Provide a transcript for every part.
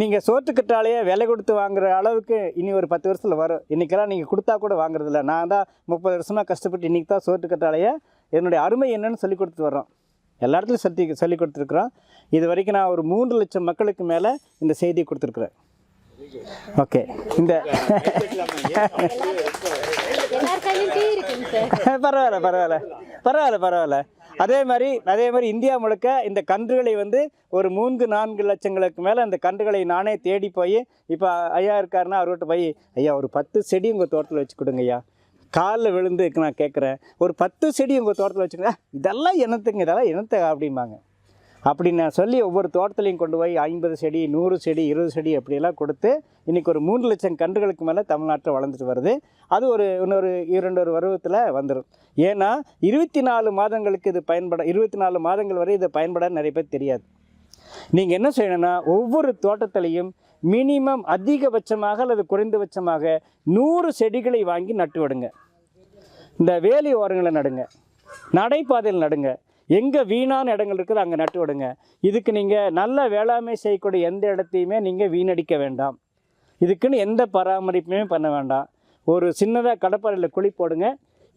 நீங்கள் சோற்றுக்கற்றாலேயே விலை கொடுத்து வாங்குற அளவுக்கு இனி ஒரு பத்து வருஷத்தில் வரும். இன்றைக்கெல்லாம் நீங்கள் கொடுத்தா கூட வாங்குறதில்ல. நான் தான் முப்பது வருஷமாக கஷ்டப்பட்டு இன்றைக்கி தான் சோற்றுக்கற்றாலேயே என்னுடைய அருமை என்னன்னு சொல்லி கொடுத்துட்டு வர்றோம். எல்லா இடத்துலையும் சொல்லி சொல்லி கொடுத்துருக்குறோம். இது வரைக்கும் நான் ஒரு மூன்று லட்சம் மக்களுக்கு மேலே இந்த செய்தியை கொடுத்துருக்குறேன். ஓகே. இந்த பரவாயில்ல பரவாயில்ல. பரவாயில்ல பரவாயில்ல. அதே மாதிரி அதே மாதிரி இந்தியா முழுக்க இந்த கன்றுகளை வந்து ஒரு மூன்று நான்கு லட்சங்களுக்கு மேலே அந்த கன்றுகளை நானே தேடி போய் இப்போ ஐயா இருக்காருன்னா அவர்கிட்ட போய் ஐயா ஒரு பத்து செடி உங்கள் தோட்டத்தில் வச்சு கொடுங்க ஐயா காலில் விழுந்து நான் கேட்குறேன் ஒரு பத்து செடி உங்கள் தோட்டத்தில் வச்சுக்கோங்க. இதெல்லாம் என்னத்துங்க இதெல்லாம் என்னத்த அப்படிம்பாங்க. அப்படி நான் சொல்லி ஒவ்வொரு தோட்டத்துலையும் கொண்டு போய் ஐம்பது செடி நூறு செடி இருபது செடி அப்படியெல்லாம் கொடுத்து இன்றைக்கி ஒரு மூன்று லட்சம் கன்றுகளுக்கு மேலே தமிழ்நாட்டில் வளர்ந்துட்டு வருது. அது ஒரு இன்னொரு இரண்டு ஒரு பருவத்தில் வந்துடும் ஏன்னா இருபத்தி நாலு மாதங்களுக்கு இது பயன்பட இருபத்தி நாலு மாதங்கள் வரை இது பயன்பட நிறைய பேர் தெரியாது. நீங்கள் என்ன செய்யணும்னா ஒவ்வொரு தோட்டத்திலையும் மினிமம் அதிகபட்சமாக அல்லது குறைந்தபட்சமாக நூறு செடிகளை வாங்கி நட்டு விடுங்க. இந்த வேலி ஓரங்களை நடுங்க. நடைபாதையில் நடுங்க. எங்கே வீணான இடங்கள் இருக்குது அங்கே நட்டு விடுங்க. இதுக்கு நீங்கள் நல்ல வேளாண்மை செய்யக்கூடிய எந்த இடத்தையுமே நீங்கள் வீணடிக்க வேண்டாம். இதுக்குன்னு எந்த பராமரிப்புமே பண்ண வேண்டாம். ஒரு சின்னதாக கடப்பாறையில் குழி போடுங்க.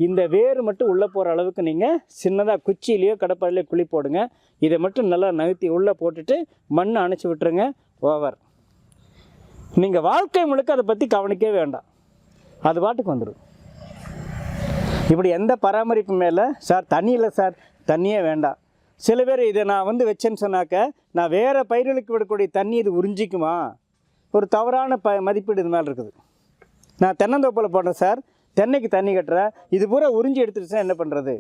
இந்த வேர் மட்டும் உள்ளே போகிற அளவுக்கு நீங்கள் சின்னதாக குச்சியிலையோ கடப்பாறையிலையோ குழி போடுங்க. இதை மட்டும் நல்லா நகர்த்தி உள்ளே போட்டுட்டு மண்ணை அணைச்சி விட்டுருங்க. ஓவர் நீங்கள் வாழ்க்கை முழுக்க அதை பற்றி கவனிக்கவே வேண்டாம். அது பாட்டுக்கு வந்துடும் இப்படி எந்த பராமரிப்பு மேலே? சார் தண்ணியில் சார். தண்ணியே வேண்டாம் சில பேர் இதை நான் வந்து வச்சேன்னு சொன்னாக்க நான் வேறு பயிர்களுக்கு விடக்கூடிய தண்ணி இது உறிஞ்சிக்குமா? ஒரு தவறான ப மதிப்பீடு இது மேலே இருக்குது. நான் தென்னந்தோப்பில் போடுறேன் சார். தென்னைக்கு தண்ணி கட்டுறேன் இது பூரா உறிஞ்சி எடுத்துருச்சுன்னா என்ன பண்ணுறது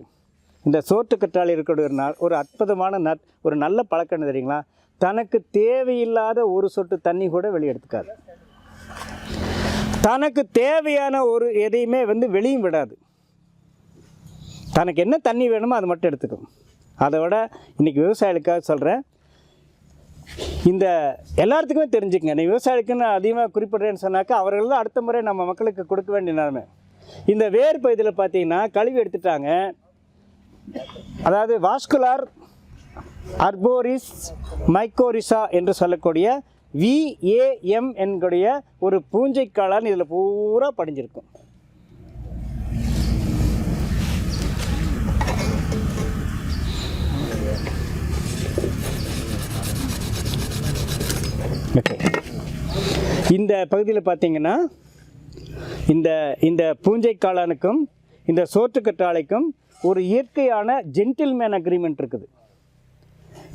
இந்த சோற்று கற்றாழை இருக்கக்கூடிய ஒரு நாள் ஒரு அற்புதமான நட் ஒரு நல்ல பழக்கம்னு தெரியுங்களா? தனக்கு தேவையில்லாத ஒரு சொட்டு தண்ணி கூட வெளியெடுத்துக்காது தனக்கு தேவையான ஒரு எதையுமே வந்து வெளியும் விடாது. தனக்கு என்ன தண்ணி வேணுமோ அது மட்டும் எடுத்துக்கும். அதை விட இன்றைக்கி விவசாயிகளுக்காக சொல்கிறேன் இந்த எல்லாத்துக்குமே தெரிஞ்சுக்கங்க. நீ விவசாயிகளுக்குன்னு அதிகமாக குறிப்பிட்றேன்னு சொன்னாக்கா அவர்கள் தான் அடுத்த முறை நம்ம மக்களுக்கு கொடுக்க வேண்டிய நிலைமை. இந்த வேர் பகுதியில் பார்த்தீங்கன்னா கழுவி எடுத்துட்டாங்க. அதாவது வாஸ்குலார் அர்போரிஸ் மைக்கோரிசா என்று சொல்லக்கூடிய விஏஎம் என்கூடிய ஒரு பூஞ்சை காளான் இதில் பூரா படிஞ்சிருக்கும். இந்த பகுதியில் பார்த்தீங்கன்னா இந்த இந்த பூஞ்சை காளானுக்கும் இந்த சோற்றுக்கற்றாழைக்கும் ஒரு இயற்கையான ஜென்டில்மேன் அக்ரிமெண்ட் இருக்குது.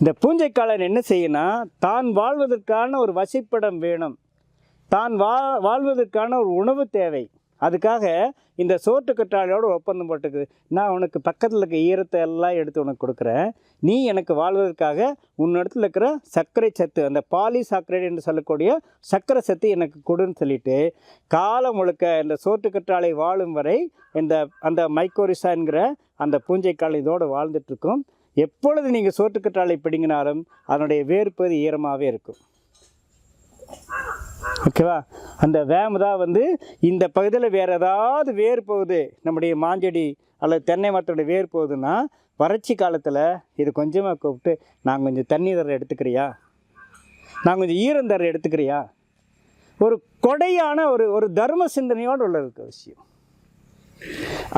இந்த பூஞ்சை காளான் என்ன செய்யணும் தான் வாழ்வதற்கான ஒரு வசிப்பிடம் வேணும். தான் வா வாழ்வதற்கான ஒரு உணவு தேவை. அதுக்காக இந்த சோற்று கற்றாழையோட ஒப்பந்தம் போட்டுக்குது. நான் உனக்கு பக்கத்தில் இருக்க ஈரத்தை எல்லாம் எடுத்து உனக்கு கொடுக்குறேன். நீ எனக்கு வாழ்வதற்காக உன்னிடத்தில் இருக்கிற சர்க்கரை சத்து அந்த பாலிசாக்கரைடு என்று சொல்லக்கூடிய சர்க்கரை சத்து எனக்கு கொடுன்னு சொல்லிட்டு காலம் முழுக்க இந்த சோற்று கற்றாழை வாழும் வரை இந்த அந்த மைக்கோரிசா என்கிற அந்த பூஞ்சைக்கால் இதோடு வாழ்ந்துட்டுருக்கும் எப்பொழுது நீங்கள் சோற்று கற்றாழை பிடிங்கினாலும் அதனுடைய வேர்ப்பது ஈரமாகவே இருக்கும். ஓகேவா அந்த வேம் தான் வந்து இந்த பகுதியில் வேறு ஏதாவது வேர் போகுது. நம்முடைய மாஞ்செடி அல்லது தென்னை மரத்தோட வேர் போகுதுன்னா வறட்சி காலத்தில் இது கொஞ்சமாக கூப்பிட்டு நான் கொஞ்சம் தண்ணி தர எடுத்துக்கிறியா? நான் கொஞ்சம் ஈரம் தர எடுத்துக்கிறியா? ஒரு கொடையான ஒரு ஒரு தர்ம சிந்தனையோடு உள்ள இருக்க விஷயம்.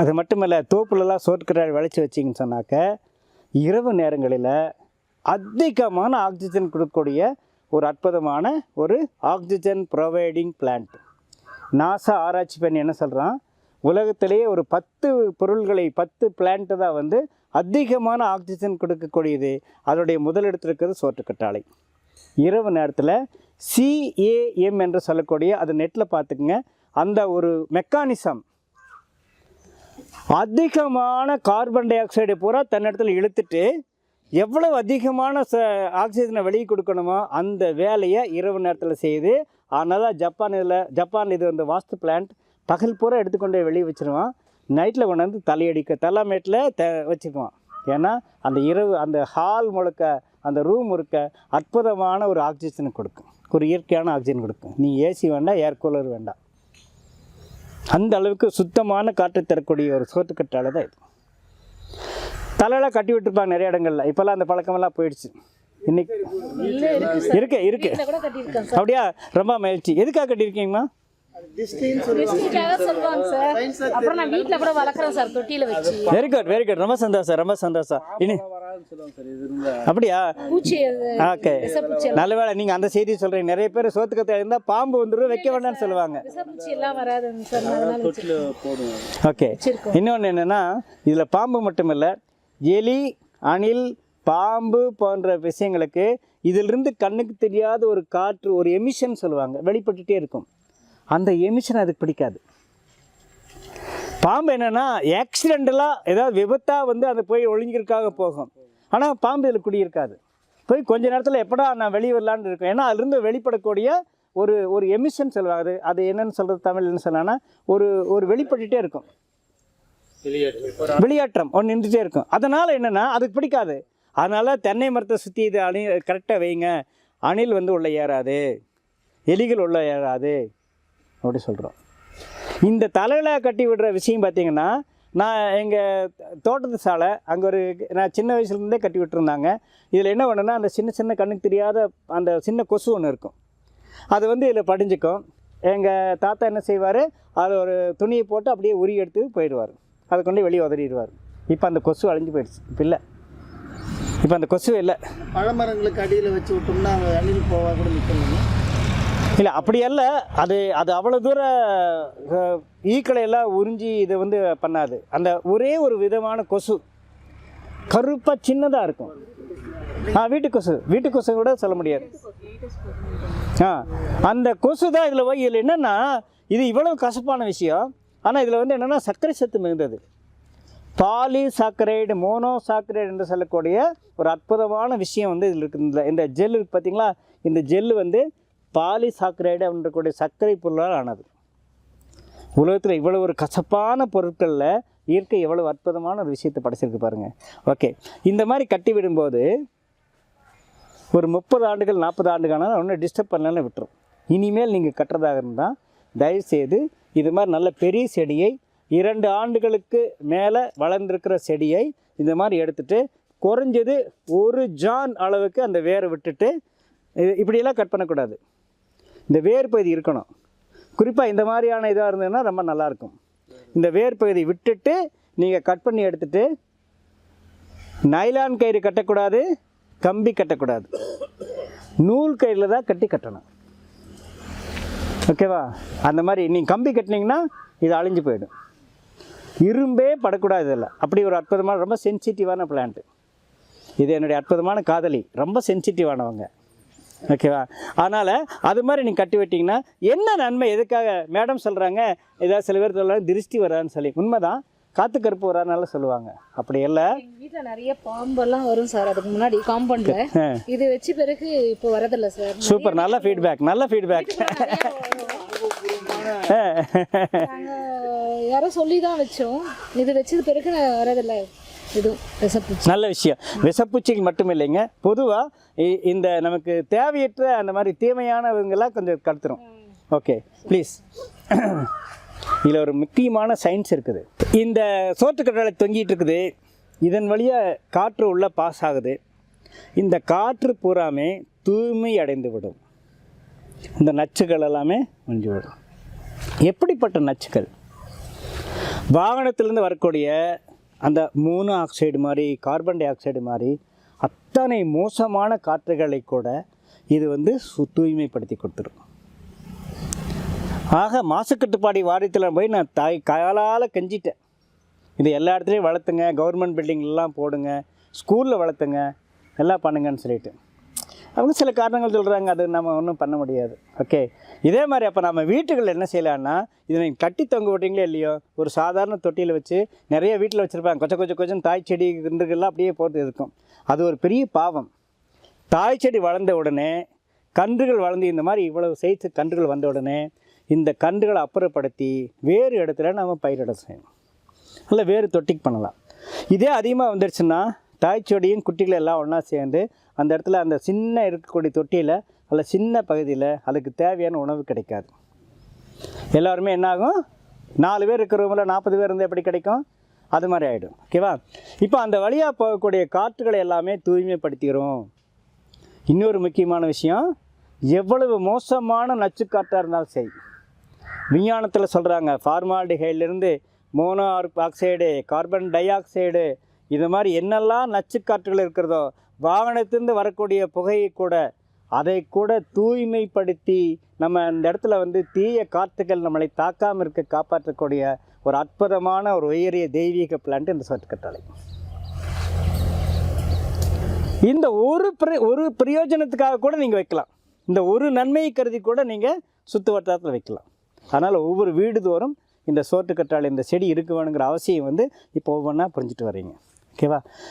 அது மட்டுமல்ல தோப்புலலாம் சோற்றுக்கடாய் விளைச்சி வச்சிங்கன்னு சொன்னாக்க இரவு நேரங்களில் அதிகமான ஆக்சிஜன் கொடுக்கக்கூடிய ஒரு அற்புதமான ஒரு ஆக்சிஜன் ப்ரொவைடிங் பிளான்ட் நாசா ஆராய்ச்சி பண்ணி என்ன சொல்கிறான் உலகத்திலேயே ஒரு பத்து பொருள்களை பத்து பிளான்ட்டு தான் வந்து அதிகமான ஆக்சிஜன் கொடுக்கக்கூடியது. அதோடைய முதலிடத்தில் இருக்கிறது சோற்றுக்கட்டாளை இரவு நேரத்தில் சிஏஎம் என்று சொல்லக்கூடிய அது நெட்டில் பார்த்துக்குங்க. அந்த ஒரு மெக்கானிசம் அதிகமான கார்பன் டை ஆக்சைடை பூரா தன்னிடத்தில் இழுத்துட்டு எவ்வளவு அதிகமான ச ஆக்சிஜனை வெளியே கொடுக்கணுமோ அந்த வேலையை இரவு நேரத்தில் செய்யுது அதனால் ஜப்பான் இதில் ஜப்பான் இது வந்து வாஸ்து பிளான்ட் பகல் பூரா எடுத்துக்கொண்டு போய் வெளியே வச்சுருவான். நைட்டில் கொண்டாந்து தலையடிக்க தலைமேட்டில் த வச்சுக்குவான். ஏன்னா அந்த இரவு அந்த ஹால் முழுக்க அந்த ரூம் முழுக்க அற்புதமான ஒரு ஆக்சிஜனை கொடுக்கும். ஒரு இயற்கையான ஆக்சிஜன் கொடுக்கும். நீ ஏசி வேண்டாம் ஏர் கூலர் வேண்டாம். அந்த அளவுக்கு சுத்தமான காற்றை தரக்கூடிய ஒரு சோத்துக்கற்றாழை தான் இது. தலையெல்லாம் கட்டி விட்டுருப்பாங்க நிறைய இடங்கள்ல. இப்போல்லாம் அந்த பழக்கமெல்லாம் போயிடுச்சு. இன்னைக்கு இல்ல இருக்கு இருக்கு அப்படியா? ரொம்ப மகிழ்ச்சி. எதுக்காக கட்டியிருக்கீங்கம்மா? திருஷ்டிக்காக சொல்லுவாங்க சார். அப்புறம் நான் வீட்டுல கூட வளர்க்குறேன் சார் தொட்டியில வச்சு. வெரி குட் வெரி குட் ரொம்ப சந்தோஷம் ரொம்ப சந்தோஷம். இனி அப்படியா? பூச்சி அது ஓகே நல்ல வேளை நீங்கள் அந்த செய்தி சொல்கிறீங்க நிறைய பேர் சோத்துக்கத்தை இருந்தால் பாம்பு வந்துடும் வைக்க வேண்டாம்னு சொல்லுவாங்க. ஓகே. இன்னொன்று என்னென்னா இதில் பாம்பு மட்டுமில்லை எலி அணில் பாம்பு போன்ற விஷயங்களுக்கு இதிலிருந்து கண்ணுக்கு தெரியாத ஒரு காற்று ஒரு எமிஷன் சொல்லுவாங்க. வெளிப்பட்டுட்டே இருக்கும். அந்த எமிஷன் அதுக்கு பிடிக்காது. பாம்பு என்னென்னா ஆக்சிடெண்டலாக ஏதாவது விபத்தாக வந்து அதை போய் ஒளிஞ்சிருக்காக போகும். ஆனால் பாம்பு இதில் குடியிருக்காது. போய் கொஞ்ச நேரத்தில் எப்படா நான் வெளியே வரலான்னு இருக்கும். ஏன்னா அதுலேருந்து வெளிப்படக்கூடிய ஒரு ஒரு எமிஷன் சொல்லுவாங்க. அது அது என்னென்னு சொல்கிறது தமிழ் என்ன ஒரு ஒரு வெளிப்பட்டுட்டே இருக்கும். வெளியேற்றம். ஒன்று நின்றுட்டே இருக்கும். அதனால் என்னென்னா அதுக்கு பிடிக்காது. அதனால் தென்னை மரத்தை சுற்றி இது அணி கரெக்டாக வைங்க. அணில் வந்து உள்ளே ஏறாது. எலிகள் உள்ளே ஏறாது. அப்படி சொல்கிறோம் இந்த தலையில் கட்டி விடுற விஷயம் பார்த்தீங்கன்னா நான் எங்கள் தோட்டத்து சாலை அங்கே ஒரு நான் சின்ன வயசுலேருந்தே கட்டி விட்டுருந்தாங்க. இதில் என்ன பண்ணுன்னா அந்த சின்ன சின்ன கண்ணுக்கு தெரியாத அந்த சின்ன கொசு ஒன்று இருக்கும். அது வந்து இதில் படிஞ்சுக்கும். எங்கள் தாத்தா என்ன செய்வார்? அதில் ஒரு துணியை போட்டு அப்படியே உரி எடுத்து போயிடுவார். அதை கொண்டு வெளியே உதறிடுவார். இப்போ அந்த கொசு அழிஞ்சு போயிடுச்சு. இப்போ இல்லை. இப்போ அந்த கொசு இல்லை. பழமரங்களுக்கு அடியில் வச்சு விட்டோம்னா அங்கே அணில் போவா கூட நிற்கணும் இல்லை அப்படி அல்ல. அது அது அவ்வளோ தூரம் அஹ், ஈக்களை எல்லாம் உறிஞ்சி இதை வந்து பண்ணாது. அந்த ஒரே ஒரு விதமான கொசு கருப்பாக சின்னதாக இருக்கும். ஆ வீட்டு கொசு வீட்டு கொசு கூட சொல்ல முடியாது. ஆ அந்த கொசு தான் இதில் போய் இதில் என்னென்னா இது இவ்வளவு கசப்பான விஷயம். ஆனால் இதில் வந்து என்னென்னா சர்க்கரை சத்து மிகுந்தது. பாலி சாக்கரைடு மோனோ சாக்கரைடு என்று சொல்லக்கூடிய ஒரு அற்புதமான விஷயம் வந்து இதில் இருக்குது இந்த இந்த ஜெல் பார்த்தீங்களா இந்த ஜெல் வந்து பாலி சாக்கரைடு அப்படின்றக்கூடிய சர்க்கரை பொருளால் ஆனது. உலகத்தில் இவ்வளோ ஒரு கசப்பான பொருட்களில் இயற்கை எவ்வளவு அற்புதமான ஒரு விஷயத்தை படைச்சிருக்கு பாருங்கள் ஓகே. இந்த மாதிரி கட்டி விடும்போது ஒரு முப்பது ஆண்டுகள் நாற்பது ஆண்டுகானால் ஒன்றும் டிஸ்டர்ப் பண்ணலன்னு விட்டுரும். இனிமேல் நீங்கள் கட்டுறதாக இருந்தால் தயவுசெய்து இது மாதிரி நல்ல பெரிய செடியை இரண்டு ஆண்டுகளுக்கு மேலே வளர்ந்துருக்கிற செடியை இந்த மாதிரி எடுத்துட்டு குறைஞ்சது ஒரு ஜான் அளவுக்கு அந்த வேரை விட்டுட்டு இப்படியெல்லாம் கட் பண்ணக்கூடாது. இந்த வேர் பகுதி இருக்கணும். குறிப்பாக இந்த மாதிரியான இதாக இருந்ததுன்னா ரொம்ப நல்லாயிருக்கும். இந்த வேர் பகுதி விட்டுட்டு நீங்கள் கட் பண்ணி எடுத்துகிட்டு நைலான் கயிறு கட்டக்கூடாது கம்பி கட்டக்கூடாது. நூல் கயிறில் தான் கட்டி கட்டணும். ஓகேவா அந்த மாதிரி நீங்கள் கம்பி கட்டினீங்கன்னா இது அழிஞ்சு போயிடும். இரும்பே படக்கூடாது இதில். அப்படி ஒரு அற்புதமான ரொம்ப சென்சிட்டிவான பிளான்ட்டு இது என்னுடைய அற்புதமான காதலி. ரொம்ப சென்சிட்டிவானவங்க ஓகேவா அதனால் அது மாதிரி நீங்கள் கட்டி விட்டிங்கன்னா என்ன நன்மை எதுக்காக? மேடம் சொல்கிறாங்க ஏதாவது சில பேர் சொல்கிறாங்க திருஷ்டி வரான்னு சொல்லி. உண்மைதான். காத்து கருப்பு வராதுனால சொல்லுவாங்க. அப்படி இல்லை. வீட்ல நிறைய பாம்பெல்லாம் வரும் சார். அதுக்கு முன்னாடி காம்பவுண்ட்ல இது வச்ச பிறகு இப்போ வரதில்ல சார். சூப்பர் நல்ல ஃபீட்பேக் நல்ல ஃபீட்பேக் யாரோ சொல்லி தான் வச்சோம். இது வச்சது பிறகு வரதில்ல. நல்ல விஷயம். விஷப்பூச்சிகள் மட்டும் இல்லைங்க. பொதுவாக இந்த நமக்கு தேவையற்ற அந்த மாதிரி தீமையானவங்கெல்லாம் கொஞ்சம் கடத்துரும். ஓகே ப்ளீஸ் இதில் ஒரு முக்கியமான சயின்ஸ் இருக்குது. இந்த சோற்றுக்கட்டளை தொங்கிட்டு இருக்குது. இதன் வழியாக காற்று உள்ளே பாஸ் ஆகுது. இந்த காற்று பூராமே தூய்மை அடைந்து விடும் இந்த நச்சுகள் எல்லாமே முடிஞ்சு விடும் எப்படிப்பட்ட நச்சுக்கள்? வாகனத்திலேருந்து வரக்கூடிய அந்த மூணு ஆக்சைடு மாதிரி கார்பன் டை ஆக்சைடு மாதிரி அத்தனை மோசமான காற்றுகளை கூட இது வந்து சு தூய்மைப்படுத்தி கொடுத்துரும். ஆக மாசுக்கட்டுப்பாடு வாரியத்தில் போய் நான் தாய் காலால் கெஞ்சிட்டேன். இது எல்லா இடத்துலையும் வளர்த்துங்க கவர்மெண்ட் பில்டிங்லாம் போடுங்க ஸ்கூலில் வளர்த்துங்க எல்லாம் பண்ணுங்கன்னு சொல்லிட்டு. அவங்க சில காரணங்கள் சொல்கிறாங்க அது நம்ம ஒன்றும் பண்ண முடியாது. ஓகே இதே மாதிரி அப்போ நம்ம வீட்டுகளில் என்ன செய்யலான்னா இதை நீங்கள் கட்டி தொங்க விட்டீங்களே இல்லையோ ஒரு சாதாரண தொட்டியில் வச்சு நிறைய வீட்டில் வச்சுருப்பாங்க. கொஞ்சம் கொஞ்சம் கொஞ்சம் தாய் செடி கன்றுகள்லாம் அப்படியே போட்டு இருக்கும். அது ஒரு பெரிய பாவம். தாய் செடி வளர்ந்த உடனே கன்றுகள் வளர்ந்து இந்த மாதிரி இவ்வளவு செய்து கன்றுகள் வந்த உடனே இந்த கன்றுகளை அப்புறப்படுத்தி வேறு இடத்துல நம்ம பயிரிட செய்யணும். இல்லை வேறு தொட்டிக்கு பண்ணலாம். இதே அதிகமாக வந்துடுச்சுன்னா தாய் செடியும் எல்லாம் ஒன்றா சேர்ந்து அந்த இடத்துல அந்த சின்ன இருக்கக்கூடிய தொட்டியில் அல்ல சின்ன பகுதியில் அதுக்கு தேவையான உணவு கிடைக்காது. எல்லாருமே என்னாகும்? நாலு பேர் இருக்கிற ரூமில் நாற்பது பேர் இருந்தால் எப்படி கிடைக்கும்? அது மாதிரி ஆகிடும் ஓகேவா இப்போ அந்த வழியாக போகக்கூடிய காற்றுகளை எல்லாமே தூய்மைப்படுத்திக்கிறோம். இன்னொரு முக்கியமான விஷயம் எவ்வளவு மோசமான நச்சுக்காற்றாக இருந்தாலும் சரி. விஞ்ஞானத்தில் சொல்கிறாங்க ஃபார்மால்டிஹைட்லேருந்து monoxide carbon dioxide இது மாதிரி என்னெல்லாம் நச்சுக்காற்றுகள் இருக்கிறதோ வாகனத்திலிருந்து வரக்கூடிய புகையை கூட அதை கூட தூய்மைப்படுத்தி நம்ம அந்த இடத்துல வந்து தீய காற்றுகள் நம்மளை தாக்காமல் இருக்க காப்பாற்றக்கூடிய ஒரு அற்புதமான ஒரு உயரிய தெய்வீக பிளான்ட் இந்த சொற்கட்டளை இந்த ஒரு பிர ஒரு பிரயோஜனத்துக்காக கூட நீங்கள் வைக்கலாம். இந்த ஒரு நன்மையை கருதி கூட நீங்கள் சுற்று வட்டாரத்தில் வைக்கலாம். அதனால் ஒவ்வொரு வீடு தோறும் இந்த சோற்றுக்கற்றாழை இந்த செடி இருக்க வேணுங்கிற அவசியம் வந்து இப்போ ஒவ்வொன்றா புரிஞ்சுட்டு வரீங்க ஓகேவா?